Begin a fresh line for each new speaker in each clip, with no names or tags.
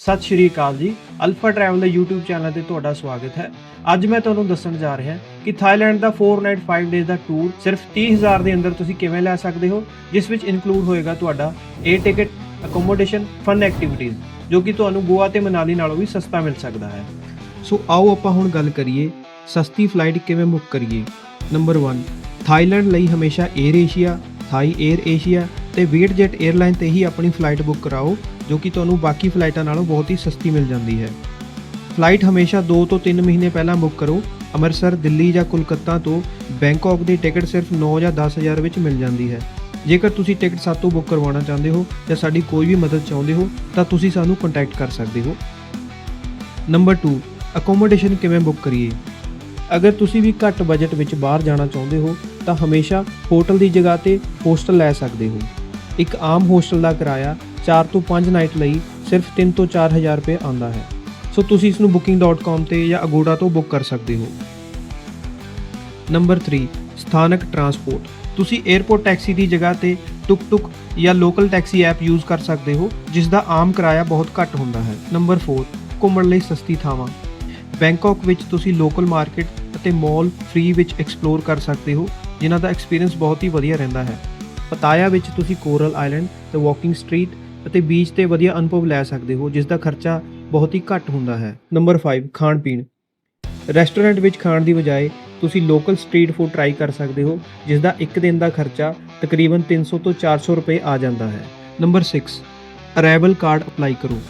ਸਤਿ ਸ਼੍ਰੀ ਅਕਾਲ ਜੀ। ਅਲਫਾ ਟਰੈਵਲ ਦੇ YouTube ਚੈਨਲ ਤੇ ਤੁਹਾਡਾ ਸਵਾਗਤ ਹੈ। ਅੱਜ ਮੈਂ ਤੁਹਾਨੂੰ ਦੱਸਣ ਜਾ ਰਿਹਾ ਕਿ ਥਾਈਲੈਂਡ ਦਾ 4 ਨਾਈਟ 5 ਡੇਜ਼ ਦਾ ਟੂਰ ਸਿਰਫ 30000 ਦੇ ਅੰਦਰ ਤੁਸੀਂ ਕਿਵੇਂ ਲੈ ਸਕਦੇ ਹੋ, ਜਿਸ ਵਿੱਚ ਇਨਕਲੂਡ ਹੋਏਗਾ ਤੁਹਾਡਾ a ticket accommodation fun activities ਜੋ ਕਿ ਤੁਹਾਨੂੰ ਗੋਆ ਤੇ ਮਨਾਲੀ ਨਾਲੋਂ ਵੀ ਸਸਤਾ ਮਿਲ ਸਕਦਾ ਹੈ। ਸੋ ਆਓ ਆਪਾਂ ਹੁਣ ਗੱਲ ਕਰੀਏ, ਸਸਤੀ ਫਲਾਈਟ ਕਿਵੇਂ ਬੁੱਕ ਕਰੀਏ। ਨੰਬਰ 1 ਥਾਈਲੈਂਡ ਲਈ ਹਮੇਸ਼ਾ air Asia Thai air Asia ਤੇ ਵੀਟਜੈਟ 에ਅਰਲਾਈਨ ਤੇ ਹੀ ਆਪਣੀ ਫਲਾਈਟ ਬੁੱਕ ਕਰਾਓ, ਜੋ ਕਿ ਤੁਹਾਨੂੰ ਬਾਕੀ ਫਲਾਈਟਾਂ ਨਾਲੋਂ ਬਹੁਤ ਹੀ ਸਸਤੀ ਮਿਲ ਜਾਂਦੀ ਹੈ। ਫਲਾਈਟ ਹਮੇਸ਼ਾ 2 ਤੋਂ 3 ਮਹੀਨੇ ਪਹਿਲਾਂ ਬੁੱਕ ਕਰੋ, ਅੰਮ੍ਰਿਤਸਰ, ਦਿੱਲੀ ਜਾਂ ਕੋਲਕਾਤਾ ਤੋਂ ਬੈਂਕਾਕ ਦੀ ਟਿਕਟ ਸਿਰਫ 9 ਜਾਂ 10000 ਵਿੱਚ ਮਿਲ ਜਾਂਦੀ ਹੈ। ਜੇਕਰ ਤੁਸੀਂ ਟਿਕਟ ਸਾਤੋਂ ਬੁੱਕ ਕਰਵਾਉਣਾ ਚਾਹੁੰਦੇ ਹੋ ਜਾਂ ਸਾਡੀ ਕੋਈ ਵੀ ਮਦਦ ਚਾਹੁੰਦੇ ਹੋ, ਤਾਂ ਤੁਸੀਂ ਸਾਨੂੰ ਕੰਟੈਕਟ ਕਰ ਸਕਦੇ ਹੋ। ਨੰਬਰ 2 ਅਕੋਮੋਡੇਸ਼ਨ ਕਿਵੇਂ ਬੁੱਕ ਕਰੀਏ? ਅਗਰ ਤੁਸੀਂ ਵੀ ਘੱਟ ਬਜਟ ਵਿੱਚ ਬਾਹਰ ਜਾਣਾ ਚਾਹੁੰਦੇ ਹੋ, ਤਾਂ ਹਮੇਸ਼ਾ ਹੋਟਲ ਦੀ ਜਗ੍ਹਾ ਤੇ ਹੋਸਟਲ ਲੈ ਸਕਦੇ ਹੋ। ਇੱਕ ਆਮ ਹੋਸਟਲ ਦਾ ਕਿਰਾਇਆ 4 ਤੋਂ 5 ਨਾਈਟ ਲਈ ਸਿਰਫ 3 ਤੋਂ 4000 ਰੁਪਏ ਆਉਂਦਾ ਹੈ। ਸੋ ਤੁਸੀਂ ਇਸ ਨੂੰ booking.com ਤੇ ਜਾਂ ਅਗੋੜਾ ਤੋਂ ਬੁੱਕ ਕਰ ਸਕਦੇ ਹੋ। ਨੰਬਰ 3 ਸਥਾਨਕ ਟਰਾਂਸਪੋਰਟ ਤੁਸੀਂ 에ਅਰਪੋਰਟ ਟੈਕਸੀ ਦੀ ਜਗ੍ਹਾ ਤੇ ਟੁਕ-ਟੁਕ ਜਾਂ ਲੋਕਲ ਟੈਕਸੀ ਐਪ ਯੂਜ਼ ਕਰ ਸਕਦੇ ਹੋ, ਜਿਸ ਦਾ ਆਮ ਕਿਰਾਇਆ ਬਹੁਤ ਘੱਟ ਹੁੰਦਾ ਹੈ। ਨੰਬਰ 4 ਘੁੰਮਣ ਲਈ ਸਸਤੀ ਥਾਵਾਂ। ਬੈਂਕਾਕ ਵਿੱਚ ਤੁਸੀਂ ਲੋਕਲ ਮਾਰਕੀਟ ਅਤੇ ਮਾਲ ਫ੍ਰੀ ਵਿੱਚ ਐਕਸਪਲੋਰ ਕਰ ਸਕਦੇ ਹੋ, ਜਿਨ੍ਹਾਂ ਦਾ ਐਕਸਪੀਰੀਅੰਸ ਬਹੁਤ ਹੀ ਵਧੀਆ ਰਹਿੰਦਾ ਹੈ। ਪਤਾਇਆ ਵਿੱਚ ਤੁਸੀਂ ਕੋਰਲ ਆਈਲੈਂਡ ਤੇ ਵਾਕਿੰਗ ਸਟਰੀਟ ਅਤੇ ਬੀਚ ਤੇ ਵਧੀਆ ਅਨੁਭਵ ਲੈ ਸਕਦੇ ਹੋ ਜਿਸ ਦਾ ਖਰਚਾ ਬਹੁਤ ਹੀ ਘੱਟ ਹੁੰਦਾ ਹੈ। ਨੰਬਰ 5 ਖਾਣ ਪੀਣ। ਰੈਸਟੋਰੈਂਟ ਵਿੱਚ ਖਾਣ ਦੀ ਬਜਾਏ ਤੁਸੀਂ ਲੋਕਲ ਸਟਰੀਟ ਫੂਡ ਟਰਾਈ ਕਰ ਸਕਦੇ ਹੋ ਜਿਸ ਦਾ ਇੱਕ ਦਿਨ ਦਾ ਖਰਚਾ ਤਕਰੀਬਨ 300 ਤੋਂ 400 ਰੁਪਏ ਆ ਜਾਂਦਾ ਹੈ। ਨੰਬਰ 6 ਅਰਾਈਵਲ ਕਾਰਡ ਅਪਲਾਈ ਕਰੋ।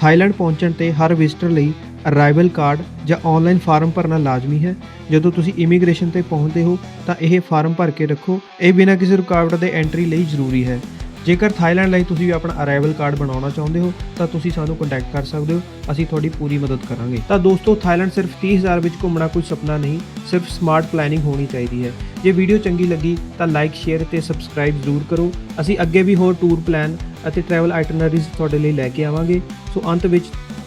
ਥਾਈਲੈਂਡ ਪਹੁੰਚਣ ਤੇ ਹਰ ਵਿਜ਼ਟਰ ਲਈ ਅਰਾਈਵਲ ਕਾਰਡ ਜਾਂ ਆਨਲਾਈਨ ਫਾਰਮ ਭਰਨਾ ਲਾਜ਼ਮੀ ਹੈ। ਜਦੋਂ ਤੁਸੀਂ ਇਮੀਗ੍ਰੇਸ਼ਨ ਤੇ ਪਹੁੰਚਦੇ ਹੋ, ਤਾਂ ਇਹ ਫਾਰਮ ਭਰ ਕੇ ਰੱਖੋ। ਇਹ ਬਿਨਾਂ ਕਿਸੇ ਰੁਕਾਵਟ ਦੇ ਐਂਟਰੀ ਲਈ ਜ਼ਰੂਰੀ ਹੈ। ਜੇਕਰ ਥਾਈਲੈਂਡ ਲਈ ਤੁਸੀਂ ਵੀ ਆਪਣਾ ਅਰਾਈਵਲ ਕਾਰਡ ਬਣਾਉਣਾ ਚਾਹੁੰਦੇ ਹੋ, ਤਾਂ ਤੁਸੀਂ ਸਾਨੂੰ ਕੰਟੈਕਟ ਕਰ ਸਕਦੇ ਹੋ। ਅਸੀਂ ਤੁਹਾਡੀ ਪੂਰੀ ਮਦਦ ਕਰਾਂਗੇ। ਤਾਂ ਦੋਸਤੋ ਥਾਈਲੈਂਡ ਸਿਰਫ 30000 ਵਿੱਚ ਘੁੰਮਣਾ ਕੋਈ ਸੁਪਨਾ ਨਹੀਂ, ਸਿਰਫ ਸਮਾਰਟ ਪਲੈਨਿੰਗ ਹੋਣੀ ਚਾਹੀਦੀ ਹੈ। ਜੇ ਵੀਡੀਓ ਚੰਗੀ ਲੱਗੀ, ਤਾਂ ਲਾਈਕ ਸ਼ੇਅਰ ਤੇ ਸਬਸਕ੍ਰਾਈਬ ਜ਼ਰੂਰ ਕਰੋ। ਅਸੀਂ ਅੱਗੇ ਵੀ ਹੋਰ ਟੂਰ ਪਲਾਨ ਅਤੇ ਟਰੈਵਲ ਆਈਟਨਰੀਜ਼ ਤੁਹਾਡੇ ਲਈ ਲੈ ਕੇ ਆਵਾਂਗੇ। ਸੋ ਅੰਤ ਵਿੱਚ